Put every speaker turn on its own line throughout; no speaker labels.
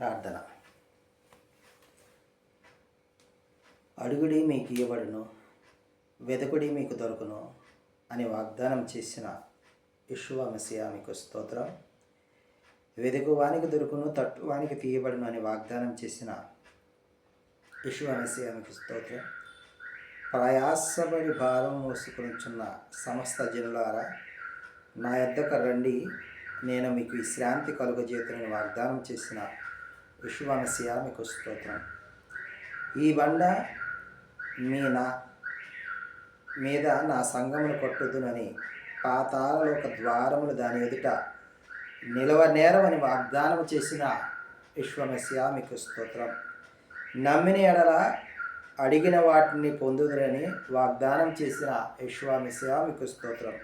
ప్రార్థన. అడుగుడి మీకు ఇవ్వబడును వెదకుడి మీకు దొరుకును అని వాగ్దానం చేసిన యశువ మీకు స్తోత్రం. వెదుకువానికి దొరుకును తట్టువానికి తీయబడును అని వాగ్దానం చేసిన యశువ మీకు స్తోత్రం. ప్రయాసపడి భారం మోసుకునిచున్న సమస్త జనులారా నా యొద్దకు రండి. నేను మీకు విశ్రాంతి కలుగజేతులని వాగ్దానం చేసిన విశ్వమసియా మీకు స్తోత్రం ఈ బండ మీ నా మీద నా సంగమును కొట్టుదునని పాతాళలోక ద్వారములు దాని ఎదుట నిలవ నేరమని వాగ్దానం చేసిన విశ్వమస్యా మీకు స్తోత్రం నమ్మిన ఎడల అడిగిన వాటిని పొందుదురని వాగ్దానం చేసిన విశ్వామిస్యా మీకు స్తోత్రం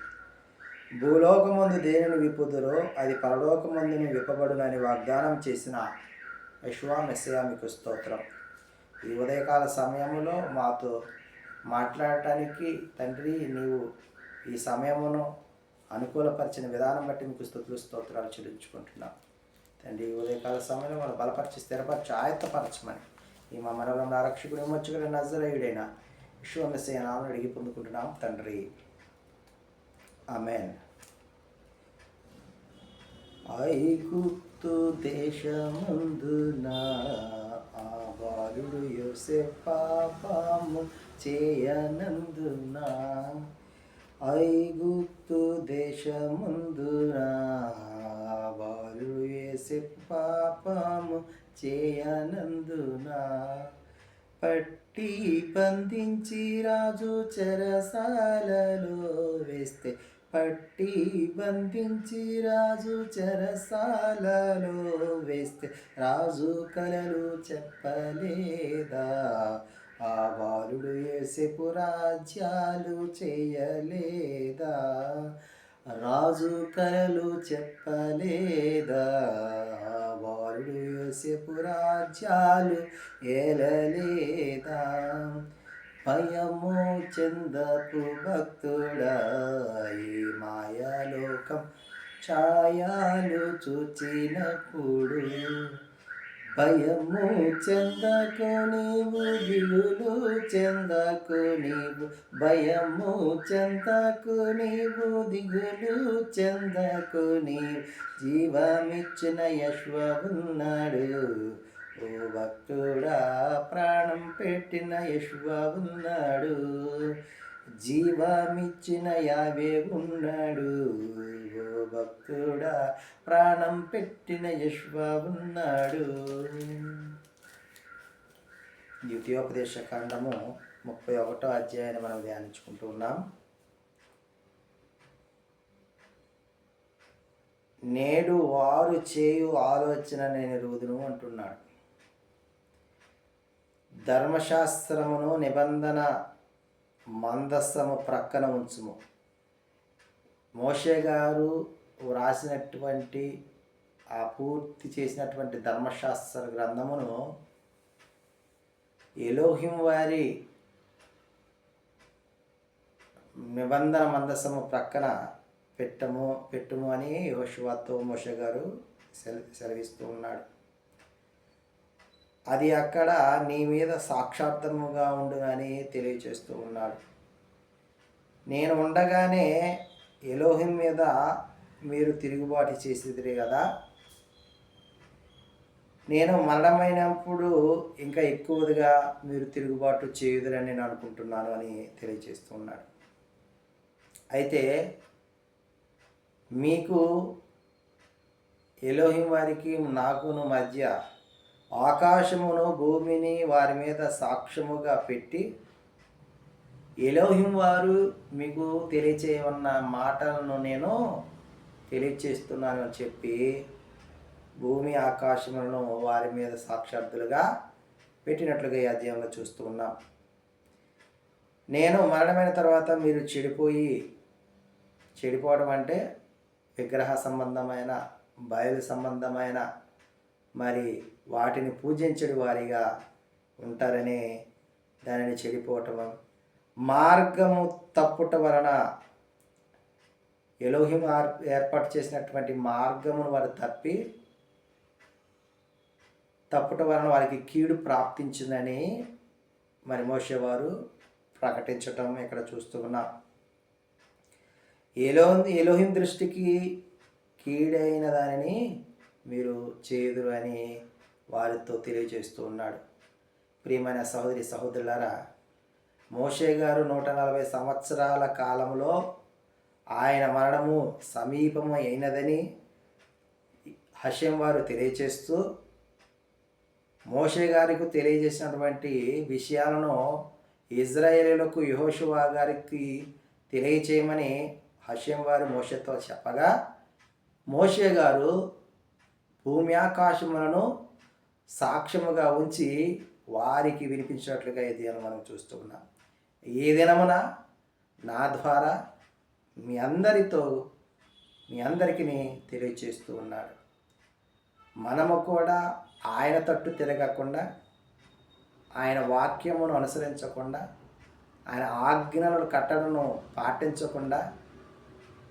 భూలోకమందు దేనిని విప్పుదురో అది పరలోకమందుని విప్పబడునని వాగ్దానం చేసిన విశ్వామిస్యా మీకు స్తోత్రం. ఈ ఉదయకాల సమయంలో మాతో మాట్లాడటానికి తండ్రి నీవు ఈ సమయమును అనుకూలపరిచిన విధానం బట్టి మీకు స్థుతులు స్తోత్రాలు చెల్లించుకుంటున్నాం. తండ్రి ఈ ఉదయకాల సమయంలో మనం బలపరిచి స్థిరపరిచి ఆయత్తపరచమని ఈ మా మనలో ఆరక్షకుడు విమర్శకుడు నజరేయుడైన విశ్వమస్య నామను అడిగి పొందుకుంటున్నాం. తండ్రి అమెన్ ఐగుప్తు దేశమందున ఆ బాలుడు యోసే పాపము చేయనందున. ఐగుప్తు దేశమందున ఆ బాలుడు వేసే పాపము చేయనందున. పట్టి పందించి రాజు చెరసాలలో వేస్తే పట్టి బంధించి రాజు చెరసాలలో వేస్తే రాజు కలలు చెప్పలేదా? ఆ బాలుడు ఏసేపు రాజ్యాలు చేయలేదా? రాజు కలలు చెప్పలేదా? ఆ బాలుడు యోసేపు రాజ్యాలు ఏలలేదా? భయము చెందపు భక్తుడా ఈ మాయాలోకం. ఛాయాలు చూచినప్పుడు భయము చెందకు నీవు దిగులు చెందకు నీవు. భయము చెందకు నీవు దిగులు చెందకు నీవు. జీవమిచ్చిన యశ్వ ఉన్నాడు. ఓ భక్తుడా ప్రాణం పెట్టిన యశ్వ ఉన్నాడు. జీవమిచ్చిన యావే ఉన్నాడు. ఓ భక్తుడా ప్రాణం పెట్టిన యశ్వ ఉన్నాడు. ద్వితీయోపదేశ ఖండము ముప్పై ఒకటో అధ్యాయాన్ని మనం ధ్యానించుకుంటూ ఉన్నాం. నేడు వారు చేయు ఆలోచన నేను రుదును అంటున్నాడు. ధర్మశాస్త్రమును నిబంధన మందస్సము ప్రక్కన ఉంచుము. మోషే గారు వ్రాసినటువంటి ఆ పూర్తి చేసినటువంటి ధర్మశాస్త్ర గ్రంథమును ఎలోహిం వారి నిబంధన మందస్సము ప్రక్కన పెట్టము పెట్టుము అని యోశువాతో మోషే గారు సెల సెలవిస్తూ ఉన్నాడు. అది అక్కడ నీ మీద సాక్షాత్తముగా ఉండునని తెలియచేస్తూ ఉన్నాడు. నేను ఉండగానే ఎలోహిం మీద మీరు తిరుగుబాటు చేసేదిరే కదా. నేను మరణమైనప్పుడు ఇంకా ఎక్కువగా మీరు తిరుగుబాటు చేయుదురని నేను అనుకుంటున్నాను అని తెలియజేస్తూ ఉన్నాడు. అయితే మీకు ఎలోహిం వారికి నాకును మధ్య ఆకాశమును భూమిని వారి మీద సాక్ష్యముగా పెట్టి ఎలోహిం వారు మీకు తెలియచేయమన్న మాటలను నేను తెలియచేస్తున్నాను అని చెప్పి భూమి ఆకాశములను వారి మీద సాక్షార్థులుగా పెట్టినట్లుగా ఈ అధ్యాయంలో చూస్తూ ఉన్నాం. నేను మరణమైన తర్వాత మీరు చెడిపోయి చెడిపోవడం అంటే విగ్రహ సంబంధమైన బయలు సంబంధమైన మరి వాటిని పూజించడి వారిగా ఉంటారని దానిని చెడిపోవటం మార్గము తప్పుట వలన ఎలోహిం ఏర్పాటు చేసినటువంటి మార్గమును వారు తప్పి తప్పుట వలన వారికి కీడు ప్రాప్తించిందని మరి మోసేవారు ప్రకటించటం ఇక్కడ చూస్తూ ఉన్నాం. ఏలో దృష్టికి కీడైన దానిని మీరు చేదురు అని వారితో తెలియజేస్తూ ఉన్నాడు. ప్రియమైన సహోదరి సహోదరులారా మోషే గారు నూట నలభై సంవత్సరాల కాలంలో ఆయన మరణము సమీపము అయినదని హషం వారు తెలియజేస్తూ మోషే గారికి తెలియజేసినటువంటి విషయాలను ఇజ్రాయేలులకు యహోషువా గారికి తెలియచేయమని హషం వారు మోషతో చెప్పగా మోషే గారు భూమి ఆకాశములను సాక్ష్యముగా ఉంచి వారికి వినిపించినట్లుగా ఏదైనా మనం చూస్తూ ఉన్నాం. ఏ దినమున నా ద్వారా మీ అందరితో మీ అందరికీ తెలియచేస్తూ ఉన్నాడు. మనము కూడా ఆయన తట్టు తిరగకుండా ఆయన వాక్యమును అనుసరించకుండా ఆయన ఆజ్ఞలను కట్టడను పాటించకుండా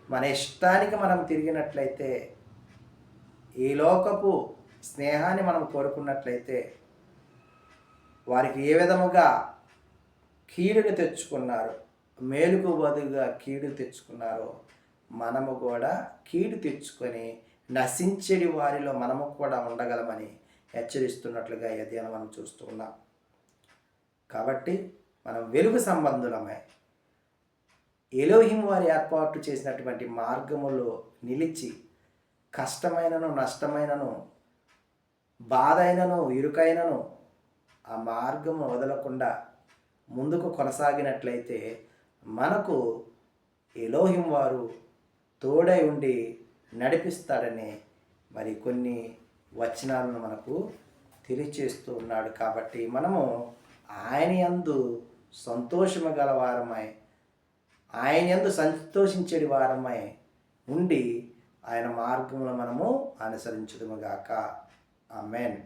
మన ఇష్టానికి మనం తిరిగినట్లయితే ఈ లోకపు స్నేహాన్ని మనం కోరుకున్నట్లయితే వారికి ఏ విధముగా కీడుని తెచ్చుకున్నారు మేలుకు బదులుగా కీడు తెచ్చుకున్నారో మనము కూడా కీడు తెచ్చుకొని నశించడి వారిలో మనము కూడా ఉండగలమని హెచ్చరిస్తున్నట్లుగా ఏదైనా మనం చూస్తూ ఉన్నాం. కాబట్టి మనం వెలుగు సంబంధులమై ఎలోహిం వారి ఏర్పాటు చేసినటువంటి మార్గములో నిలిచి కష్టమైనను నష్టమైనను బాధ అయినను ఇరుకైనను ఆ మార్గం వదలకుండా ముందుకు కొనసాగినట్లయితే మనకు ఎలోహిం వారు తోడై ఉండి నడిపిస్తాడని మరి కొన్ని వచనాలను మనకు తెలియచేస్తూ ఉన్నాడు. కాబట్టి మనము ఆయన యందు సంతోషము గల వారమై ఆయన యందు సంతోషించేది వారమై ఉండి ఆయన మార్గంలో మనము అనుసరించదుముగాక ఆమెన్.